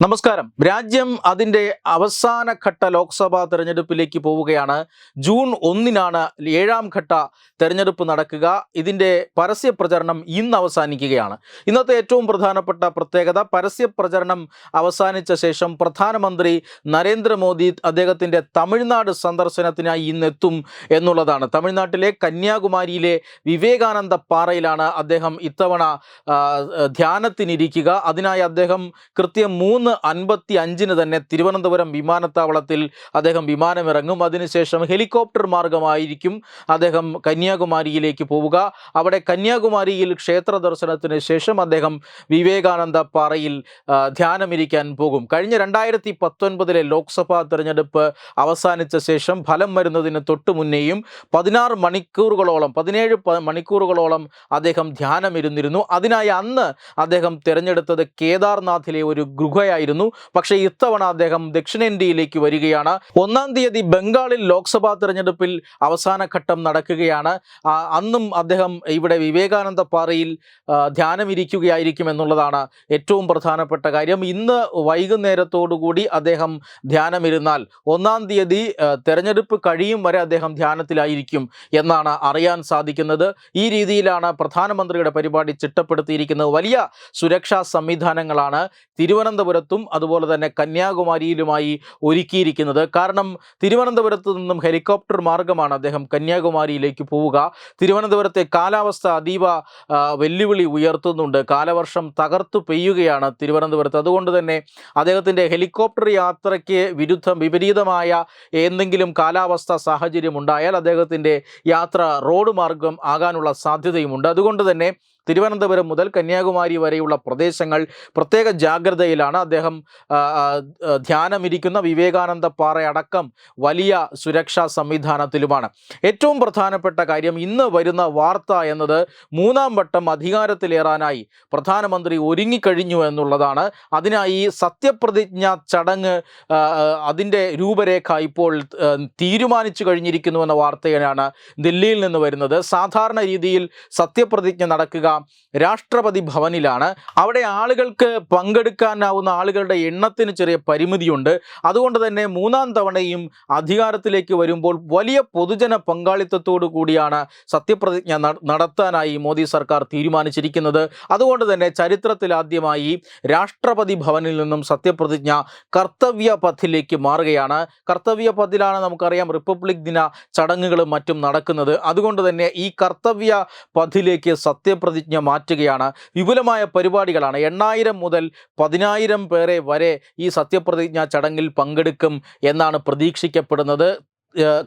നമസ്കാരം. രാജ്യം അതിന്റെ അവസാനഘട്ട ലോക്സഭാ തെരഞ്ഞെടുപ്പിലേക്ക് പോവുകയാണ്. ജൂൺ ഒന്നിനാണ് ഏഴാം ഘട്ട തെരഞ്ഞെടുപ്പ് നടക്കുക. ഇതിന്റെ പരസ്യ പ്രചരണം ഇന്ന് അവസാനിക്കുകയാണ്. ഇന്നത്തെ ഏറ്റവും പ്രധാനപ്പെട്ട പ്രത്യേകത പരസ്യ പ്രചരണം അവസാനിച്ച ശേഷം പ്രധാനമന്ത്രി നരേന്ദ്രമോദി അദ്ദേഹത്തിന്റെ തമിഴ്നാട് സന്ദർശനത്തിനായി ഇന്നെത്തും എന്നുള്ളതാണ്. തമിഴ്നാട്ടിലെ കന്യാകുമാരിയിലെ വിവേകാനന്ദ പാറയിലാണ് അദ്ദേഹം ഇത്തവണ ധ്യാനത്തിനിരിക്കുക. അതിനായി അദ്ദേഹം കൃത്യം മൂന്ന് അൻപത്തി അഞ്ചിന് തന്നെ തിരുവനന്തപുരം വിമാനത്താവളത്തിൽ അദ്ദേഹം വിമാനമിറങ്ങും. അതിനുശേഷം ഹെലികോപ്റ്റർ മാർഗമായിരിക്കും അദ്ദേഹം കന്യാകുമാരിയിലേക്ക് പോവുക. അവിടെ കന്യാകുമാരിയിൽ ക്ഷേത്ര ദർശനത്തിന് ശേഷം അദ്ദേഹം വിവേകാനന്ദ പാറയിൽ ധ്യാനമിരിക്കാൻ പോകും. കഴിഞ്ഞ രണ്ടായിരത്തി പത്തൊൻപതിലെ ലോക്സഭാ തെരഞ്ഞെടുപ്പ് അവസാനിച്ച ശേഷം ഫലം വരുന്നതിന് തൊട്ടു മുന്നേയും പതിനാറ് മണിക്കൂറുകളോളം പതിനേഴ് മണിക്കൂറുകളോളം അദ്ദേഹം ധ്യാനമിരുന്നിരുന്നു. അതിനായി അന്ന് അദ്ദേഹം തിരഞ്ഞെടുത്തത് കേദാർനാഥിലെ ഒരു ഗുഹയായിരുന്നു പക്ഷേ ഇത്തവണ അദ്ദേഹം ദക്ഷിണേന്ത്യയിലേക്ക് വരികയാണ്. ഒന്നാം തീയതി ബംഗാളിൽ ലോക്സഭാ തെരഞ്ഞെടുപ്പിൽ അവസാന ഘട്ടം നടക്കുകയാണ്. അന്നും അദ്ദേഹം ഇവിടെ വിവേകാനന്ദ പാറയിൽ ധ്യാനമിരിക്കുകയായിരിക്കും എന്നുള്ളതാണ് ഏറ്റവും പ്രധാനപ്പെട്ട കാര്യം. ഇന്ന് വൈകുന്നേരത്തോടുകൂടി അദ്ദേഹം ധ്യാനമിരുന്നാൽ ഒന്നാം തീയതി തെരഞ്ഞെടുപ്പ് കഴിയും വരെ അദ്ദേഹം ധ്യാനത്തിലായിരിക്കും എന്നാണ് അറിയാൻ സാധിക്കുന്നത്. ഈ രീതിയിലാണ് പ്രധാനമന്ത്രിയുടെ പരിപാടി ചിട്ടപ്പെടുത്തിയിരിക്കുന്നത്. വലിയ സുരക്ഷാ സംവിധാനങ്ങളാണ്. തിരുവനന്തപുരത്തും അതുപോലെ തന്നെ കന്യാകുമാരിയിലുമായി ഒരുക്കിയിരിക്കുന്നത്. കാരണം തിരുവനന്തപുരത്ത് നിന്നും ഹെലികോപ്റ്റർ മാർഗമാണ് അദ്ദേഹം കന്യാകുമാരിയിലേക്ക് പോവുക. തിരുവനന്തപുരത്തെ കാലാവസ്ഥ അതീവ വെല്ലുവിളി ഉയർത്തുന്നുണ്ട്. കാലവർഷം തകർത്തു പെയ്യുകയാണ് തിരുവനന്തപുരത്ത്. അതുകൊണ്ട് തന്നെ അദ്ദേഹത്തിന്റെ ഹെലികോപ്റ്റർ യാത്രയ്ക്ക് വിരുദ്ധം വിപരീതമായ എന്തെങ്കിലും കാലാവസ്ഥ സാഹചര്യം ഉണ്ടായാൽ അദ്ദേഹത്തിന്റെ യാത്ര റോഡ് മാർഗം ആകാനുള്ള സാധ്യതയുമുണ്ട്. അതുകൊണ്ട് തന്നെ തിരുവനന്തപുരം മുതൽ കന്യാകുമാരി വരെയുള്ള പ്രദേശങ്ങൾ പ്രത്യേക ജാഗ്രതയിലാണ്. അദ്ദേഹം ധ്യാനമിരിക്കുന്ന വിവേകാനന്ദ പാറയടക്കം വലിയ സുരക്ഷാ സംവിധാനത്തിലുമാണ്. ഏറ്റവും പ്രധാനപ്പെട്ട കാര്യം ഇന്ന് വരുന്ന വാർത്ത എന്നത് മൂന്നാം വട്ടം അധികാരത്തിലേറാനായി പ്രധാനമന്ത്രി ഒരുങ്ങിക്കഴിഞ്ഞു എന്നുള്ളതാണ്. അതിനായി സത്യപ്രതിജ്ഞ ചടങ്ങ് അതിന്റെ രൂപരേഖ ഇപ്പോൾ തീരുമാനിച്ചു കഴിഞ്ഞിരിക്കുന്നു എന്ന വാർത്തയാണ് ദില്ലിയിൽ നിന്ന് വരുന്നത്. സാധാരണ രീതിയിൽ സത്യപ്രതിജ്ഞ നടക്കുക രാഷ്ട്രപതി ഭവനിലാണ്. അവിടെ ആളുകൾക്ക് പങ്കെടുക്കാനാവുന്ന ആളുകളുടെ എണ്ണത്തിന് ചെറിയ പരിമിതിയുണ്ട്. അതുകൊണ്ട് തന്നെ മൂന്നാം തവണയും അധികാരത്തിലേക്ക് വരുമ്പോൾ വലിയ പൊതുജന പങ്കാളിത്തത്തോടു കൂടിയാണ് സത്യപ്രതിജ്ഞ നടത്താനായി മോദി സർക്കാർ തീരുമാനിച്ചിരിക്കുന്നത്. അതുകൊണ്ട് തന്നെ ചരിത്രത്തിലാദ്യമായി രാഷ്ട്രപതി ഭവനിൽ നിന്നും സത്യപ്രതിജ്ഞ കർത്തവ്യ പഥിലേക്ക് മാറുകയാണ്. കർത്തവ്യ പഥിലാണ് നമുക്കറിയാം റിപ്പബ്ലിക് ദിന ചടങ്ങുകളും മറ്റും നടക്കുന്നത്. അതുകൊണ്ട് തന്നെ ഈ കർത്തവ്യ പഥിലേക്ക് സത്യപ്രതിജ്ഞ മാറ്റുകയാണ്. വിപുലമായ പരിപാടികളാണ്. എണ്ണായിരം മുതൽ പതിനായിരം പേരെ വരെ ഈ സത്യപ്രതിജ്ഞാ ചടങ്ങിൽ പങ്കെടുക്കും എന്നാണ് പ്രതീക്ഷിക്കപ്പെടുന്നത്.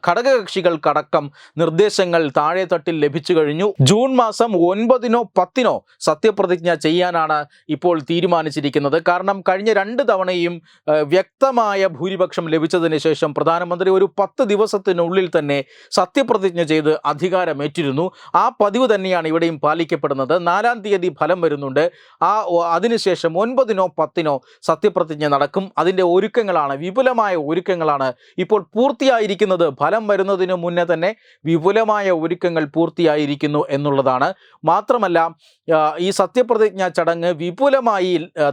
ഘടകകക്ഷികൾക്കടക്കം നിർദ്ദേശങ്ങൾ താഴെ തട്ടിൽ ലഭിച്ചു കഴിഞ്ഞു. ജൂൺ മാസം ഒൻപതിനോ പത്തിനോ സത്യപ്രതിജ്ഞ ചെയ്യാനാണ് ഇപ്പോൾ തീരുമാനിച്ചിരിക്കുന്നത്. കാരണം കഴിഞ്ഞ രണ്ട് തവണയും വ്യക്തമായ ഭൂരിപക്ഷം ലഭിച്ചതിന് ശേഷം പ്രധാനമന്ത്രി ഒരു പത്ത് ദിവസത്തിനുള്ളിൽ തന്നെ സത്യപ്രതിജ്ഞ ചെയ്ത് അധികാരമേറ്റിരുന്നു. ആ പതിവ് തന്നെയാണ് ഇവിടെയും പാലിക്കപ്പെടുന്നത്. നാലാം തീയതി ഫലം വരുന്നുണ്ട്. ആ അതിനുശേഷം ഒൻപതിനോ പത്തിനോ സത്യപ്രതിജ്ഞ നടക്കും. അതിന്റെ ഒരുക്കങ്ങളാണ് വിപുലമായ ഒരുക്കങ്ങളാണ് ഇപ്പോൾ പൂർത്തിയായിരിക്കുന്നത് ഫലം വരുന്നതിന് മുന്നേ തന്നെ വിപുലമായ ഒരുക്കങ്ങൾ പൂർത്തിയായിരിക്കുന്നു എന്നുള്ളതാണ്. മാത്രമല്ല ഈ സത്യപ്രതിജ്ഞ ചടങ്ങ് വിപുലമായി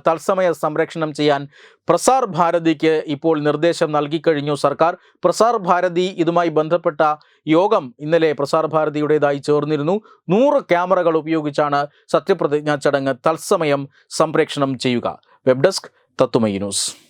തത്സമയ സംരക്ഷണം ചെയ്യാൻ പ്രസാർ ഭാരതിക്ക് ഇപ്പോൾ നിർദ്ദേശം നൽകിക്കഴിഞ്ഞു സർക്കാർ. പ്രസാർ ഭാരതി ഇതുമായി ബന്ധപ്പെട്ട യോഗം ഇന്നലെ പ്രസാർ ഭാരതിയുടേതായി ചേർന്നിരുന്നു. നൂറ് ക്യാമറകൾ ഉപയോഗിച്ചാണ് സത്യപ്രതിജ്ഞാ ചടങ്ങ് തത്സമയം സംപ്രേക്ഷണം ചെയ്യുക. വെബ് ഡെസ്ക് തത്തുമൈ ന്യൂസ്.